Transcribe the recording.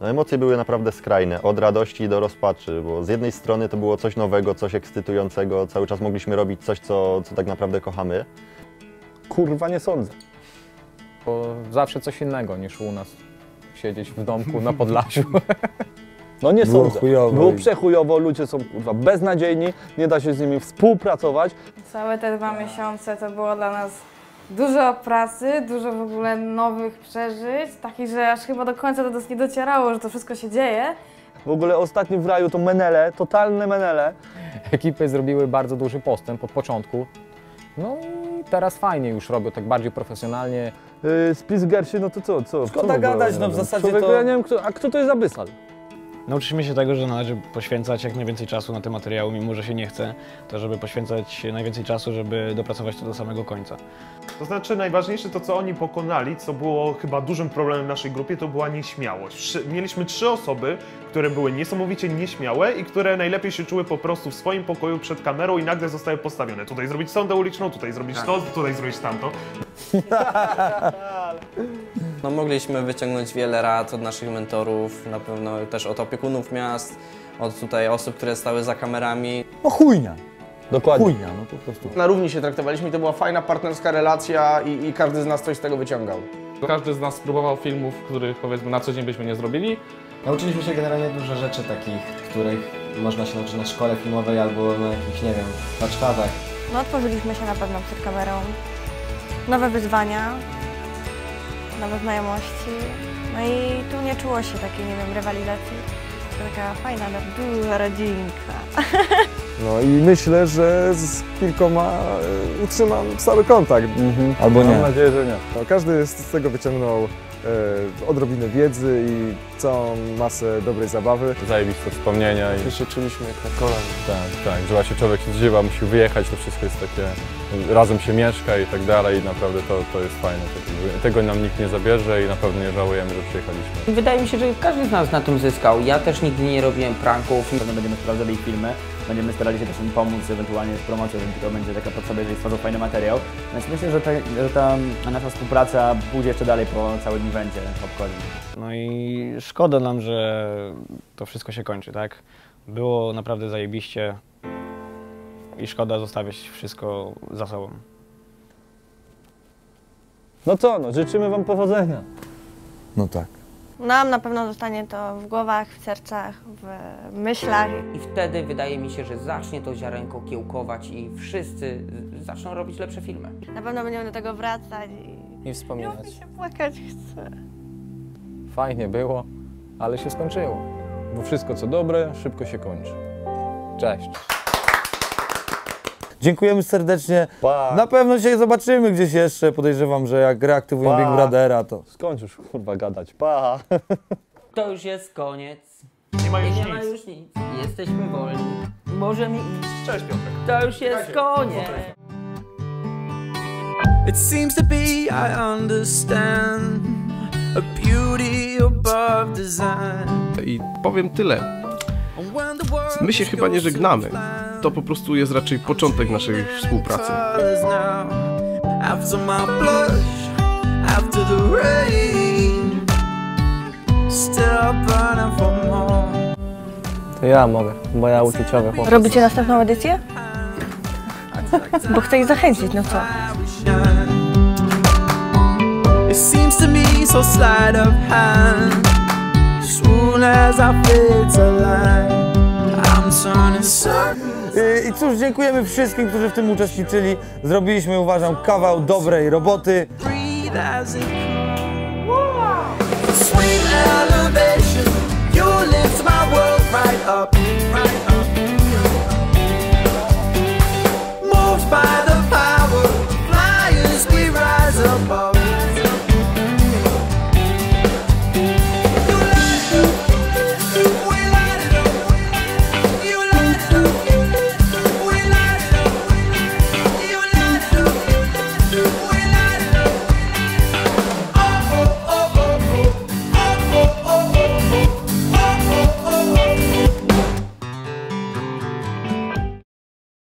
No, emocje były naprawdę skrajne, od radości do rozpaczy, bo z jednej strony to było coś nowego, coś ekscytującego, cały czas mogliśmy robić coś, co, co tak naprawdę kochamy. Kurwa, nie sądzę. Bo zawsze coś innego niż u nas. Siedzieć w domku na Podlasiu. No nie Było sądzę. chujowo Było i- przechujowo, ludzie są kurwa beznadziejni, nie da się z nimi współpracować. Całe te dwa miesiące to było dla nas dużo pracy, dużo w ogóle nowych przeżyć, takich, że aż chyba do końca do nas nie docierało, że to wszystko się dzieje. W ogóle ostatni w raju to menele, totalne menele. Ekipy zrobiły bardzo duży postęp od początku. No i teraz fajnie już robią tak bardziej profesjonalnie. Yy, spis Gersi, no to co? co Szkoda co gadać, no w zasadzie Człowieku, to- ja nie wiem, kto, a kto to jest Abyssal? Nauczyliśmy się tego, że należy poświęcać jak najwięcej czasu na te materiały, mimo że się nie chce, to żeby poświęcać najwięcej czasu, żeby dopracować to do samego końca. To znaczy najważniejsze to, co oni pokonali, co było chyba dużym problemem w naszej grupie, to była nieśmiałość. Mieliśmy trzy osoby, które były niesamowicie nieśmiałe i które najlepiej się czuły po prostu w swoim pokoju przed kamerą i nagle zostały postawione. Tutaj zrobić sondę uliczną, tutaj zrobić to, tutaj zrobić tamto. No, mogliśmy wyciągnąć wiele rad od naszych mentorów, na pewno też od opiekunów miast, od tutaj osób, które stały za kamerami. No chujnia. Dokładnie. Chujnia, no po prostu. Na równi się traktowaliśmy i to była fajna partnerska relacja i, i każdy z nas coś z tego wyciągał. Każdy z nas spróbował filmów, których powiedzmy na co dzień byśmy nie zrobili. Nauczyliśmy się generalnie dużo rzeczy takich, których można się nauczyć na szkole filmowej albo na jakichś, nie wiem, warsztatach. No otworzyliśmy się na pewno przed kamerą. Nowe wyzwania, nowe znajomości. No i tu nie czuło się takiej, nie wiem, rywalizacji. To taka fajna, duża rodzinka. No i myślę, że z kilkoma e, utrzymam stały kontakt. Albo Mam nie. nadzieję, że nie. No, każdy z tego wyciągnął e, odrobinę wiedzy i całą masę dobrej zabawy. Zajebiste wspomnienia i się czuliśmy jak na kolanie. tak, tak, żyła się człowiek się zżywa, musi wyjechać, to wszystko jest takie, razem się mieszka i tak dalej i naprawdę to, to jest fajne. Tego- nam nikt nie zabierze i na pewno nie żałujemy, że przyjechaliśmy. Wydaje mi się, że każdy z nas na tym zyskał. Ja też nigdy nie robiłem pranków. Pewno będziemy sprawdzali filmy, będziemy starali się też im pomóc ewentualnie z promocją, jeżeli to będzie taka potrzeba, jeżeli stworzą fajny materiał. Więc myślę, że ta, że ta nasza współpraca pójdzie jeszcze dalej po całym evencie Popcorn. No i szkoda nam, że to wszystko się kończy, tak? Było naprawdę zajebiście i szkoda zostawiać wszystko za sobą. No co, no życzymy wam powodzenia. No tak. Nam na pewno zostanie to w głowach, w sercach, w myślach. I wtedy wydaje mi się, że zacznie to ziarenko kiełkować i wszyscy zaczną robić lepsze filmy. Na pewno będziemy do tego wracać i I wspominać. mi się płakać chce. Fajnie było, ale się skończyło. Bo wszystko co dobre, szybko się kończy. Cześć. Dziękujemy serdecznie. Pa. Na pewno się zobaczymy gdzieś jeszcze. Podejrzewam, że jak reaktywują Pa. Big Brothera, to Skończ już kurwa gadać. Pa. To już jest koniec. Nie ma już Nie ma nic. już nic. Jesteśmy wolni. Możemy iść. Cześć Piotrek. To już jest koniec. It seems to be I understand a beauty above design. I powiem tyle. My się chyba nie żegnamy. To po prostu jest raczej początek naszej współpracy. To ja mogę, bo ja uczuciowy chłopak. Robicie następną edycję? Bo chcę ich zachęcić, no co? It seems to me so sleight of hand. Soon as I fade to line. I, cóż, dziękujemy wszystkim, którzy w tym uczestniczyli. Zrobiliśmy, uważam, kawał dobrej roboty. Sweet